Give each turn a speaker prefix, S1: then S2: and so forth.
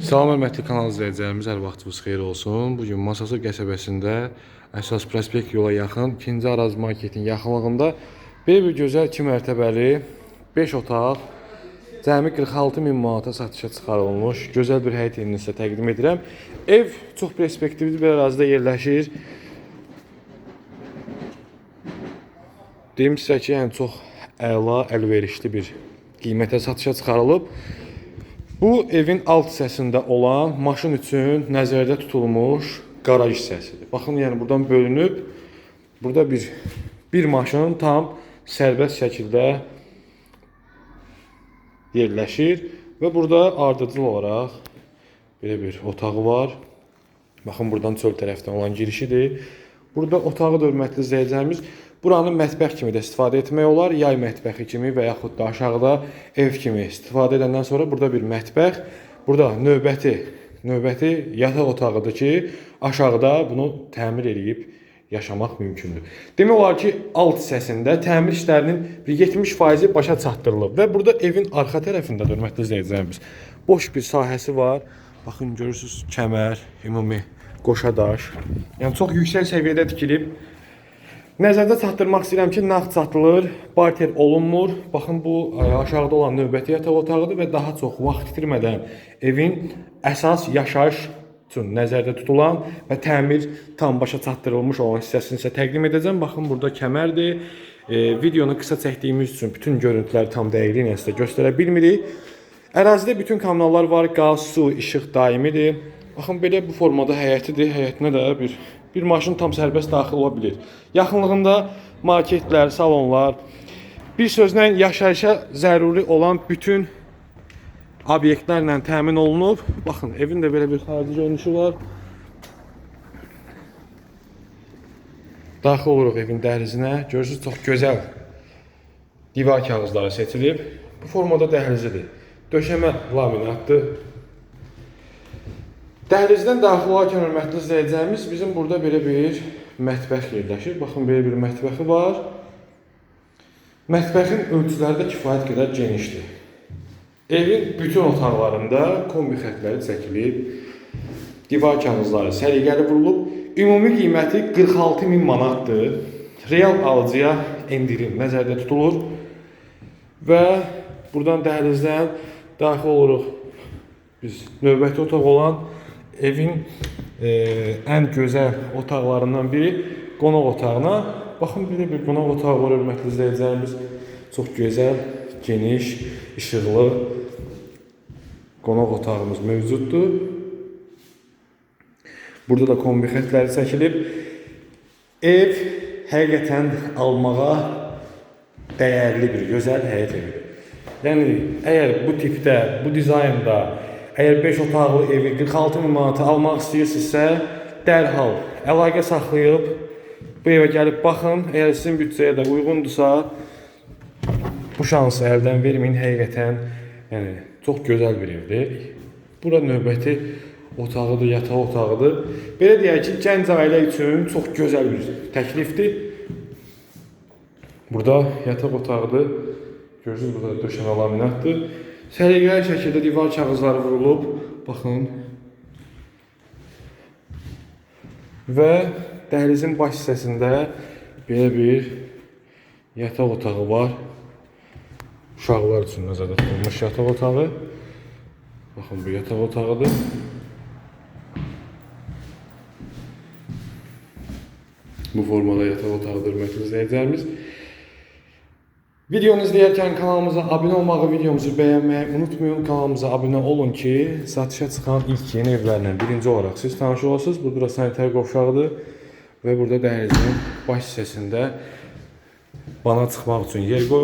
S1: Salam hörmətli kanal izləyicilərimiz, hər vaxtınız xeyir olsun. Bu gün Masasır qəsəbəsində əsas prospekt yola yaxın 2-ci Araz marketin yaxınlığında bir gözəl 2 mərtəbəli 5 otaq cəmi 46 min manata satışa çıxarılmış gözəl bir həyət evini sizə təqdim edirəm. Ev çox perspektivli bir ərazidə yerləşir. Deyim sizə ki, yəni çox əla, əlverişli bir qiymətə satışa çıxarılıb. Bu evin alt hissəsində olan maşın üçün nəzərdə tutulmuş qaraj hissəsidir. Baxın, yəni buradan bölünüb burada bir bir maşın tam sərbəst şəkildə yerləşir və burada ardıcıl olaraq belə bir otağı var. Baxın buradan çöl tərəfdən olan girişidir. Burada otağı da hörmətli izləyicilərimiz buranı mətbəx kimi də istifadə etmək olar. Yay mətbəxi kimi və yaxud da aşağıda ev kimi istifadə edəndən sonra burada bir mətbəx, burada növbəti növbəti yataq otağıdır ki, aşağıda bunu təmir eləyib yaşamaq mümkündür. Demək olar ki, alt hissəsində təmir işlərinin bir 70% başa çatdırılıb və burada evin arxa tərəfində də hörmətli izləyicilərimiz boş bir sahəsi var. Baxın görürsüz kəmər, ümumi qoşa daş. Yəni çox yüksək səviyyədə tikilib. Nəzərdə çatdırmaq istəyirəm ki, nağd satılır, barter olunmur. Baxın bu ə, aşağıda olan növbəti yataq otağıdır və daha çox vaxt itirmədən evin əsas yaşayış üçün nəzərdə tutulan və təmir tam başa çatdırılmış olan hissəsini sizə təqdim edəcəm. Baxın burada kəmərdir. E, videonu qısa çəkdiyimiz üçün bütün görüntüləri tam dəqiqliyi ilə sizə göstərə bilmirik. Ərazidə bütün kanallar var, qaz, su, işıq daimidir. Baxın belə bu formada həyətidir. Həyətinə də bir bir maşın tam sərbəst daxil ola bilər. Yaxınlığında marketlər, salonlar, bir sözlə yaşayışa zəruri olan bütün obyektlərlə təmin olunub. Baxın, evin də belə bir xarici görünüşü var. Daxil oluruq evin dəhlizinə. Görürsüz çox gözəl divar kağızları seçilib. Bu formada dəhlizidir. Döşəmə laminatdır. Dəhlizdən daxil olarkən hörmətli izləyəcəyimiz bizim burada belə bir mətbəx yerləşir. Baxın belə bir mətbəxi var. Mətbəxin ölçüləri də kifayət qədər genişdir. Evin bütün otaqlarında kombi xətləri çəkilib, divar kağızları səliqəli vurulub. Ümumi qiyməti 46 min manatdır. Real alıcıya endirim nəzərdə tutulur. Və buradan dəhlizdən daxil oluruq biz növbəti otaq olan evin e, ən gözəl otaqlarından biri qonaq otağına. Baxın belə bir qonaq otağı var hörmətli izləyicilərimiz. Çox gözəl, geniş, işıqlı qonaq otağımız mövcuddur. Burada da kombi xətləri çəkilib. Ev həqiqətən almağa dəyərli bir gözəl həyət evidir. Yəni əgər bu tipdə, bu dizaynda Əgər 5 otaqlı evi 46 min manata almaq istəyirsinizsə, dərhal əlaqə saxlayıb bu evə gəlib baxın. Əgər sizin büdcəyə də uyğundursa, bu şansı əldən verməyin. Həqiqətən, yəni çox gözəl bir evdir. Bura növbəti otağıdır, yataq otağıdır. Belə deyək ki, gənc ailə üçün çox gözəl bir təklifdir. Burada yataq otağıdır. Görürsünüz burada döşəmə laminatdır. Səliqəli şəkildə divar kağızları vurulub. Baxın. Və dəhlizin baş hissəsində belə bir yataq otağı var. Uşaqlar üçün nəzərdə tutulmuş yataq otağı. Baxın bu yataq otağıdır. Bu formada yataq otağıdır hörmətli izləyicilərimiz. Videonu izləyərkən kanalımıza abunə olmağı, videomuzu bəyənməyi unutmayın. Kanalımıza abunə olun ki, satışa çıxan ilk yeni evlərlə birinci olaraq siz tanış olasınız. Bu da sanitar qovşağıdır və burada dəhlizin baş hissəsində bana çıxmaq üçün yer qoyulub.